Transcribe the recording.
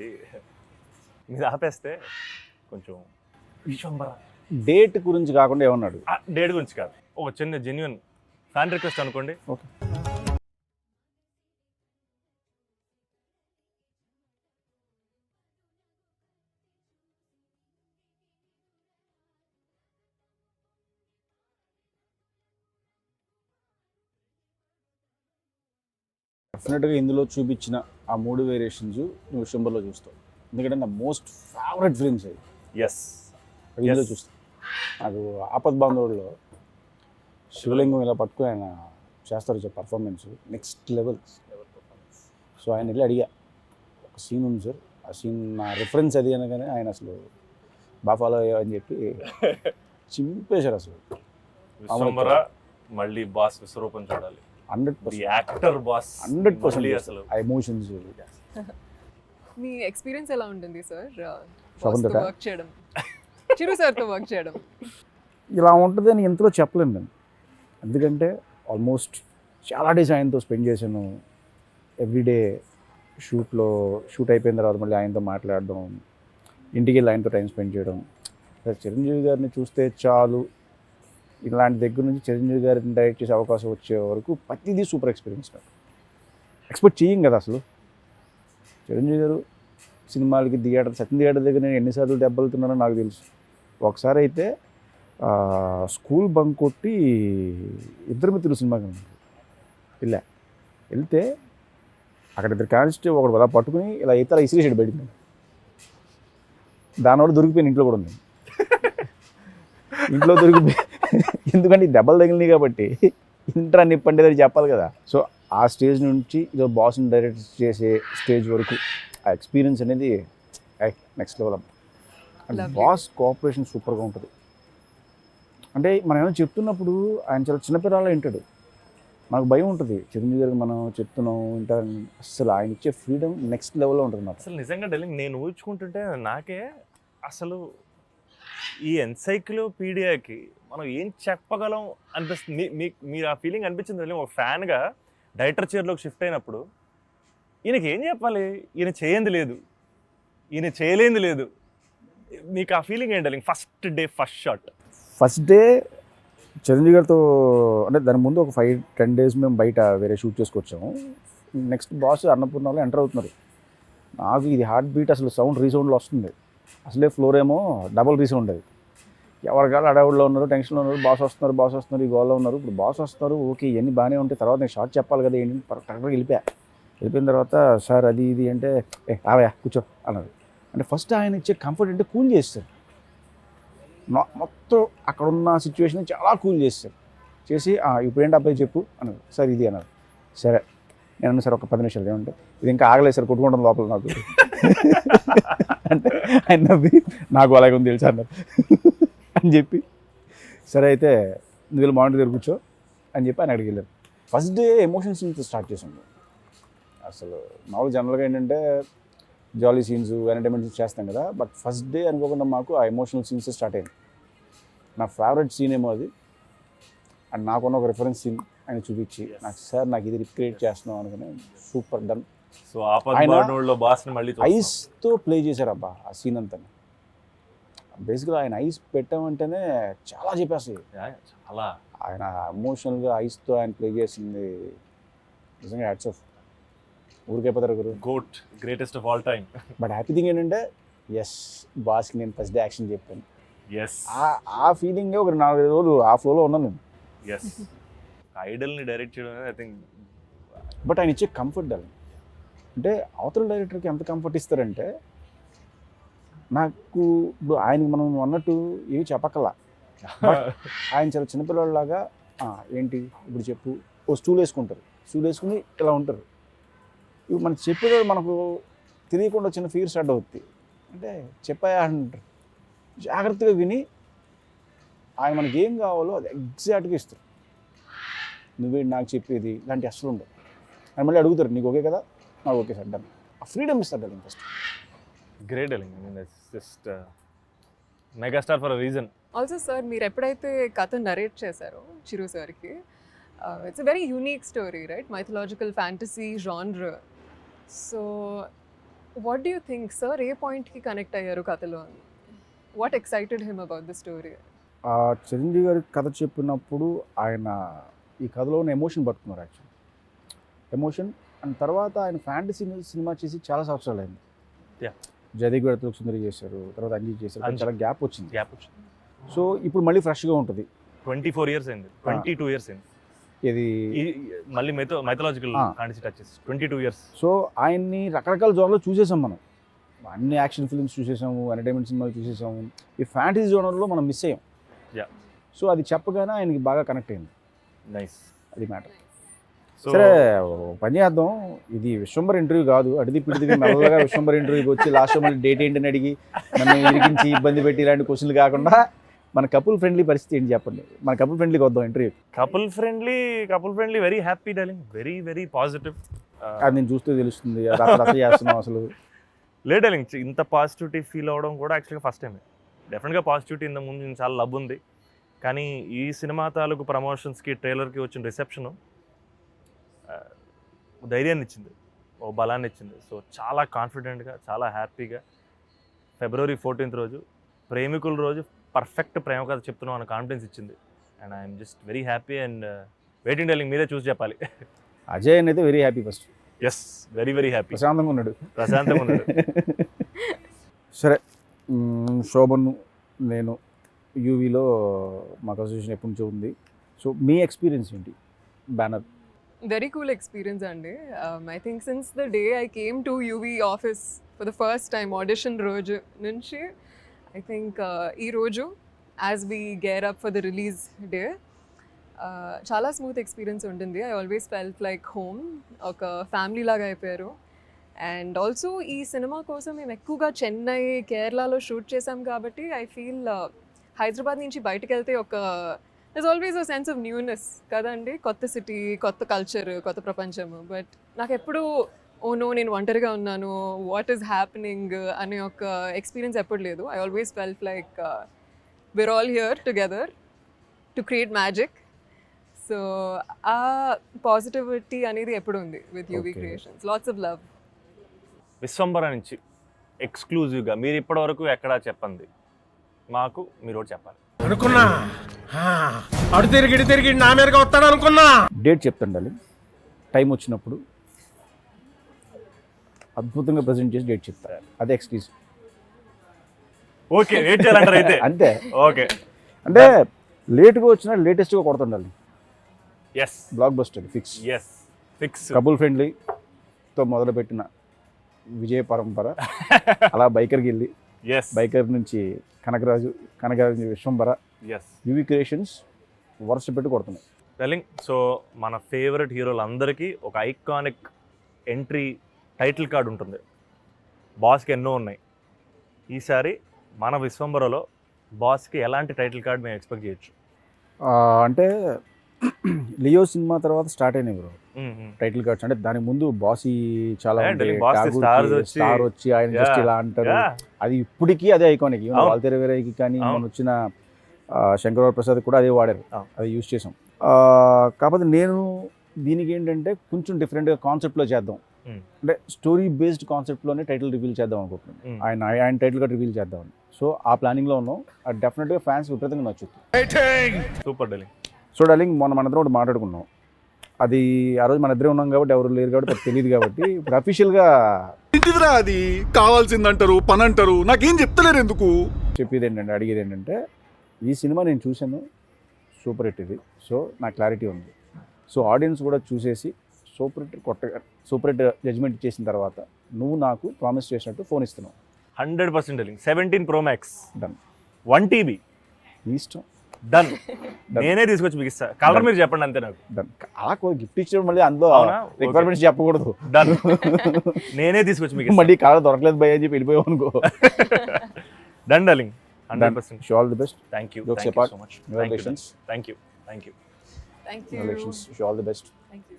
మీద ఆపేస్తే కొంచెం విశ్వంబర డేట్ గురించి కాకుండా ఏమన్నాడు? డేట్ గురించి కాదు. ఒక చిన్న జెన్యున్ ఫ్యాన్ రిక్వెస్ట్ అనుకోండి. ఓకే. డెఫినెట్గా ఇందులో చూపించిన ఆ మూడు వేరియేషన్స్ నువ్వు విషయంలో చూస్తావు. ఎందుకంటే నా మోస్ట్ ఫేవరెట్ ఫిల్మ్స్ అవి. ఎస్ ఇందులో. చూస్తాను నాకు ఆపద్ బాంధవుల్లో శివలింగం ఇలా పట్టుకుని ఆయన చేస్తారు పర్ఫార్మెన్స్ నెక్స్ట్ లెవెల్ సో ఆయన వెళ్ళి అడిగా ఒక సీన్ ఉంది సార్ ఆ సీన్ నా రిఫరెన్స్ అది అనగానే ఆయన అసలు బాగా ఫాలో అయ్యా అని చెప్పి చింపేశారు అసలు. మళ్ళీ బాస్ విశ్వరూపం చూడాలి. Hundred percent actor boss hundred percent అసలు. ఆ ఎమోషన్స్ మీ ఎక్స్పీరియన్స్ ఎలా ఉంటుంది సార్ శకుంతల? వర్క్ చేయడం. చిరు సార్తో వర్క్ చేయడం. ఇలా ఉంటుంది అని ఎంతలో చెప్పలేను నేను. ఎందుకంటే ఆల్మోస్ట్ చాలా డేస్ ఆయనతో స్పెండ్ చేశాను. ఎవ్రీడే షూట్లో షూట్ అయిపోయిన తర్వాత మళ్ళీ ఆయనతో మాట్లాడడం. ఇంటికి వెళ్ళి ఆయనతో టైం స్పెండ్ చేయడం. చిరంజీవి గారిని చూస్తే చాలు. ఇలాంటి దగ్గర నుంచి చిరంజీవి గారిని డైరెక్ట్ చేసే అవకాశం వచ్చే వరకు ప్రతిదీ సూపర్ ఎక్స్పీరియన్స్ నాకు. ఎక్స్పెక్ట్ చేయం కదా అసలు. చిరంజీవి గారు సినిమాలకి థియేటర్ సత్యం థియేటర్ దగ్గర నేను ఎన్నిసార్లు దెబ్బలుతున్నానో నాకు తెలుసు. ఒకసారి అయితే స్కూల్ బంక్ కొట్టి ఇద్దరు మిత్రులు సినిమాకి. వెళ్ళా. వెళ్తే అక్కడ ఇద్దరు కానిస్టేబుల్ ఒకడు అలా పట్టుకుని ఇలా అయితే అలా ఇసిరేసాడు బయటికి. దానివల్ల దొరికిపోయిన ఇంట్లో కూడా ఉంది. ఇంట్లో దొరికిపోయి ఎందుకంటే దెబ్బలు తగిలినాయి కాబట్టి ఇంటర్ అన్ని పండేదని చెప్పాలి కదా. సో ఆ స్టేజ్ నుంచి ఇదో బాస్ని డైరెక్ట్ చేసే స్టేజ్ వరకు ఆ ఎక్స్పీరియన్స్ అనేది next level and. Boss cooperation సూపర్గా ఉంటుంది. అంటే మనం ఏమైనా చెప్తున్నప్పుడు ఆయన చాలా చిన్నపిల్లలా వింటాడు. నాకు భయం ఉంటుంది. చిరంజీవి గారికి మనం చెప్తున్నాం వింటారని. అసలు ఆయన ఇచ్చే ఫ్రీడమ్ నెక్స్ట్ లెవెల్లో ఉంటుంది నాకు. అసలు నిజంగా డెలింగ్ నేను ఊహించుకుంటుంటే నాకే అసలు ఈ ఎన్సైక్లోపీడియాకి మనం ఏం చెప్పగలం అనిపిస్తుంది? మీ- మీరు ఆ ఫీలింగ్ అనిపించింది డెలింగ్ ఒక ఫ్యాన్గా డైరెక్టర్ చైర్లోకి షిఫ్ట్ అయినప్పుడు ఈయనకి ఏం చెప్పాలి? ఈయన చేయంది లేదు. ఈయన చేయలేంది లేదు. మీకు ఆ ఫీలింగ్ ఏంటి first day first shot. First day Chiranjeevi గారితో అంటే దాని ముందు ఒక ఫైవ్ టెన్ డేస్ మేము బయట వేరే షూట్ చేసుకొచ్చాము. నెక్స్ట్ బాస్ అన్నపూర్ణలో ఎంటర్ అవుతున్నారు. నాకు ఇది హార్ట్ బీట్ అసలు సౌండ్ రీసౌండ్లో వస్తుంది. అసలే ఫ్లోర్ ఏమో డబుల్ రీసౌండ్ ఉండేది. ఎవరికాలు అడవుల్లో ఉన్నారు టెన్షన్లో ఉన్నారు బాస్ వస్తున్నారు బాస్ వస్తున్నారు ఈ గోల్లో ఉన్నారు. ఇప్పుడు బాస్ వస్తారు ఓకే ఇవన్నీ బాగానే ఉంటాయి. తర్వాత నేను షార్ట్ చెప్పాలి కదా ఏంటి? కరెక్ట్గా వెళ్ళిపోయా. వెళ్ళిపోయిన తర్వాత సార్ అది ఇది అంటే ఏ రావయా కూర్చో అన్నారు అంటే ఫస్ట్ ఆయన ఇచ్చే కంఫర్ట్ అంటే కూల్ చేస్తారు. మొత్తం అక్కడ ఉన్న సిచ్యువేషన్ చాలా కూల్ చేస్తారు. చేసి ఇప్పుడు ఏంటి అబ్బాయి చెప్పు అన్నారు సార్ ఇది అన్నారు సరే నేను సార్ ఒక పది నిమిషాలు ఏమంటే ఇది ఇంకా ఆగలేదు సార్ కొట్టుకుంటుంది లోపల నాకు. అంటే ఆయన నవ్వి నాకు అలాగే ఉంది తెలుసా అన్నారు. అని చెప్పి సరే అయితే నువ్వు వెళ్ళి దగ్గర కూర్చో అని చెప్పి ఆయన అడిగి వెళ్ళారు. ఫస్ట్ డే ఎమోషన్స్ నుంచి స్టార్ట్ చేసాము అసలు మామూలు జనరల్గా ఏంటంటే జాలీ సీన్స్ ఎంటర్టైన్మెంట్ సీన్స్ చేస్తాం కదా. బట్ ఫస్ట్ డే అనుకోకుండా మాకు ఆ ఎమోషనల్ సీన్స్ స్టార్ట్ అయింది నా ఫేవరెట్ సీన్ ఏమో అది. అండ్ నాకున్న ఒక రిఫరెన్స్ సీన్ ఆయన చూపించి నాకు సార్ నాకు ఇది రిక్రియేట్ చేస్తున్నాం అనుకుని సూపర్ డన్. సో చూస్తాం. ఐస్తో ప్లే చేశారు అబ్బా ఆ సీన్ అంతా. బేసిక్గా ఆయన ఐస్ పెట్టామంటేనే చాలా చెప్పేస్తాయి. చాలా. ఆయన ఎమోషనల్గా ఐస్తో ఆయన ప్లే చేసింది. నిజంగా హ్యాట్స్ ఆఫ్ ఊరికైపోతారు గురు. GOAT greatest of all time but happy thing ఏంటంటే ఎస్ బాస్కి నేను ఫస్ట్ డే యాక్షన్ చెప్పాను. ఎస్ ఆ- ఆ ఫీలింగే ఒక నాలుగైదు రోజులు ఆ ఫ్లోలో ఉన్నాను నేను. ఎస్ ఐడల్ని డైరెక్ట్ చేయడం ఐ థింక్ బట్ ఆయన ఇచ్చే కంఫర్ట్ అది అంటే అవతల డైరెక్టర్కి ఎంత కంఫర్ట్ ఇస్తారంటే నాకు ఇప్పుడు ఆయనకి మనం అన్నట్టు ఏవి చెప్పక్కల ఆయన చాలా చిన్నపిల్లలాగా ఏంటి? ఇప్పుడు చెప్పు. ఓ స్టూల్ వేసుకుంటారు. స్టూల్ వేసుకుని ఇలా ఉంటారు. ఇప్పుడు మనం చెప్పేటప్పుడు మనకు తెలియకుండా చిన్న ఫీర్ స్టార్ట్ అవుతుంది అంటే చెప్పాయా అంటారు. జాగ్రత్తగా విని ఆయన మనకి ఏం కావాలో అది ఎగ్జాక్ట్గా ఇస్తారు. నువ్వే నాకు చెప్పేది ఇలాంటి అసలు ఉండవు. ఆయన మళ్ళీ అడుగుతారు నీకు ఓకే కదా? ఓకే సార్ డన్ ఫ్రీడమ్ ఇస్తారు done first great I mean just megastar for reason also sir మీరు ఎప్పుడైతే కథ నరేట్ చేశారో చిరు సార్కి it's very unique story right mythological fantasy genre so what do you think sir ఏ పాయింట్కి connect అయ్యారు కథలో? అని what excited him about the story ఆ చిరంజీవి గారి కథ చెప్పినప్పుడు ఆయన ఈ కథలో ఉన్న ఎమోషన్ పట్టుకున్నారు యాక్చువల్ ఎమోషన్ అండ్ తర్వాత ఆయన ఫ్యాంటసీ సినిమా చేసి చాలా సంవత్సరాలు అయింది. Yeah. జయదేవ్ గడతలు సుందరి చేశారు తర్వాత అంజీ చేశారు. చాలా గ్యాప్ వచ్చింది. గ్యాప్ వచ్చింది. సో ఇప్పుడు మళ్ళీ ఫ్రెష్గా ఉంటుంది. ట్వంటీ ఫోర్ ఇయర్స్ అయింది. ట్వంటీ టూ ఇయర్స్ అయింది. ఇది మళ్ళీ mytho mythological. Fantasy touches twenty two years so ఆయన్ని రకరకాల జోన్లో చూసేసాం మనం. అన్ని యాక్షన్ ఫిల్మ్స్ చూసేసాము ఎంటర్టైన్మెంట్ సినిమాలు చూసేసాము. ఈ ఫ్యాంటసీ జోనర్లో మనం మిస్ అయ్యాం. సో అది చెప్పగానే ఆయనకి బాగా కనెక్ట్ అయింది. నైస్ అది మ్యాటర్ సరే పని చేద్దాం. ఇది విశ్వంబర్ ఇంటర్వ్యూ కాదు. అడిది పిడిదిగా మెల్లగా విశ్వంబర్ ఇంటర్వ్యూకి వచ్చి లాస్ట్ మళ్ళీ డేట్ ఏంటని అడిగి నన్ను ఇరికించి ఇబ్బంది పెట్టి ఇలాంటి క్వశ్చన్లు కాకుండా మన కపుల్ ఫ్రెండ్లీ పరిస్థితి ఏంటి చెప్పండి? మన కపుల్ ఫ్రెండ్లీకి వద్దాం interview couple friendly couple friendly very happy darling very very positive అది నేను చూస్తే తెలుస్తుంది. చేస్తున్నాం అసలు లేదు డార్లింగ్ ఇంత పాజిటివిటీ ఫీల్ అవ్వడం కూడా యాక్చువల్గా ఫస్ట్ టైం డెఫినెట్గా పాజిటివిటీ ఇంత ముందు చాలా లవ్ ఉంది. కానీ ఈ సినిమా తాలూకు ప్రమోషన్స్కి ట్రైలర్కి వచ్చిన రిసెప్షను ధైర్యాన్ని ఇచ్చింది. ఓ బలాన్ని ఇచ్చింది. సో చాలా కాన్ఫిడెంట్గా చాలా హ్యాపీగా ఫిబ్రవరి ఫోర్టీన్త్ రోజు ప్రేమికుల రోజు పర్ఫెక్ట్ ప్రేమ కథ చెప్తున్నాం అన్న కాన్ఫిడెన్స్ ఇచ్చింది. And I'm just very happy and waiting darling మీరే చూసి చెప్పాలి. అజయ్ అయితే very happy first yes very very happy ప్రశాంతంగా ఉన్నాడు. ప్రశాంతంగా ఉన్నాడు. సరే శోభన్ నేను యూవీలో మాకు అసోసియేషన్ ఎప్పటి నుంచో ఉంది. సో మీ ఎక్స్పీరియన్స్ ఏంటి? బ్యానర్ వెరీ కూల్ ఎక్స్పీరియన్స్ అండి I think since the day I came to UV office for the first time audition రోజు నుంచి ఐ థింక్ uh, ఈ రోజు as we gear up for the release day చాలా smooth experience ఉంటుంది. I always felt like home ఒక family లాగా అయిపోయారు. And also ఈ సినిమా కోసం మేము ఎక్కువగా చెన్నై కేరళలో షూట్ చేసాం కాబట్టి ఐ ఫీల్ uh, హైదరాబాద్ నుంచి బయటకు వెళ్తే ఒక thus always a sense of newness కదండి? కొత్త సిటీ కొత్త కల్చర్ కొత్త ప్రపంచము బట్ నాకు ఎప్పుడు ఓ నో నేను ఒంటరిగా ఉన్నాను. వాట్ ఈస్ హ్యాపెనింగ్ అనే ఒక ఎక్స్పీరియన్స్ ఎప్పుడు లేదు. I always felt like we're all here together to create magic so ఆ పాజిటివిటీ అనేది ఎప్పుడు ఉంది with UV. Creations lots of love Vishwambhara నుంచి ఎక్స్క్లూజివ్గా మీరు ఇప్పటివరకు ఎక్కడా చెప్పండి? మాకు మీరు చెప్పాలి. అనుకున్నా? ఆ, అడు తిరిగి ఇటు తిరిగి నా మీదగా వస్తాడు అనుకున్నా? డేట్ చెప్తాండాలి. టైం వచ్చినప్పుడు అద్భుతంగా ప్రజెంట్ చేసి డేట్ చెప్తారు. అదే ఎక్స్క్యూజ్. ఓకే వెయిట్ చేయాలంటారు అయితే. అంతే. ఓకే. అంటే లేట్గా వచ్చినా లేటెస్ట్గా కొడుతుండాలి. Yes blockbuster fix yes fix couple ఫ్రెండ్లీతో మొదలుపెట్టిన విజయ పరంపర. అలా బైకర్కి వెళ్ళి బైకర్ నుంచి Kanakaraju Kanakaraju Vishwambhara yes UV creations వరుస పెట్టి కొడుతున్నాయి. టెలింగ్ సో మన ఫేవరెట్ హీరోలందరికీ ఒక ఐకానిక్ ఎంట్రీ టైటిల్ కార్డు ఉంటుంది. బాస్కి ఎన్నో ఉన్నాయి. ఈసారి మన విశ్వంబరలో బాస్కి ఎలాంటి టైటిల్ కార్డ్ మేము ఎక్స్పెక్ట్ చేయొచ్చు? అంటే లియో సినిమా తర్వాత స్టార్ట్ అయినాయి బ్రో. టైటిల్ కార్డ్స్ అంటే దాని ముందు బాసీ చాలా స్టార్ వచ్చి ఆయన జస్ట్. ఇలా అంటారు. అది ఇప్పటికీ అదే ఐకానిక్. వాల్తెర వేరేకి కానీ. మన వచ్చిన ఆ, శంకరరావు ప్రసాద్ కూడా అదే వాడారు. అది యూజ్ చేసాం కాకపోతే నేను దీనికి ఏంటంటే కొంచెం డిఫరెంట్గా కాన్సెప్ట్లో చేద్దాం. అంటే స్టోరీ బేస్డ్ కాన్సెప్ట్లోనే టైటిల్ రివీల్ చేద్దాం అనుకుంటున్నాను. ఆయన ఆయన టైటిల్ కూడా రివీల్ చేద్దామని సో ఆ ప్లానింగ్లో ఉన్నాం డెఫినెట్గా ఫ్యాన్స్ విపరీతంగా నచ్చుతుంది సూపర్ డెలింగ్ సో డార్లింగ్ మొన్న మన ఇద్దరం ఒకటి మాట్లాడుకున్నాం. అది ఆ రోజు మన ఇద్దరే ఉన్నాం కాబట్టి ఎవరు లేరు కాబట్టి అది తెలియదు కాబట్టి ఇప్పుడు అఫీషియల్గా ఏంటిదిరా అది? కావాల్సిందంటారు పని అంటారు నాకేం చెప్తలేరు ఎందుకు? చెప్పేది ఏంటంటే అడిగేది ఏంటంటే ఈ సినిమా నేను చూశాను సూపర్ హిట్ ఇది. సో నా క్లారిటీ ఉంది. సో ఆడియన్స్ కూడా చూసేసి సూపర్ హిట్ కొట్టగా సూపర్ హిట్ జడ్జ్మెంట్ చేసిన తర్వాత నువ్వు నాకు ప్రామిస్ చేసినట్టు ఫోన్ ఇస్తున్నావు. Hundred percent seventeen pro max Done. One TB. నీ ఇష్టం. డన్ నేనే తీసుకొచ్చి మీకు ఇస్తా కలర్ మీరు చెప్పండి అంతే నాకు. డన్ అలా గిఫ్ట్ ఇచ్చడం మళ్ళీ అందులో? రిక్వైర్మెంట్స్ చెప్పకూడదు. డన్ నేనే తీసుకొచ్చి మీకు మళ్ళీ కాడ దొరకలేదు భయ అని చెప్పి వెళ్ళిపోయావు అనుకో. Done darling hundred percent show all the best thank you thank you so much congratulations. Thank you thank you thank you you all the best. Thank you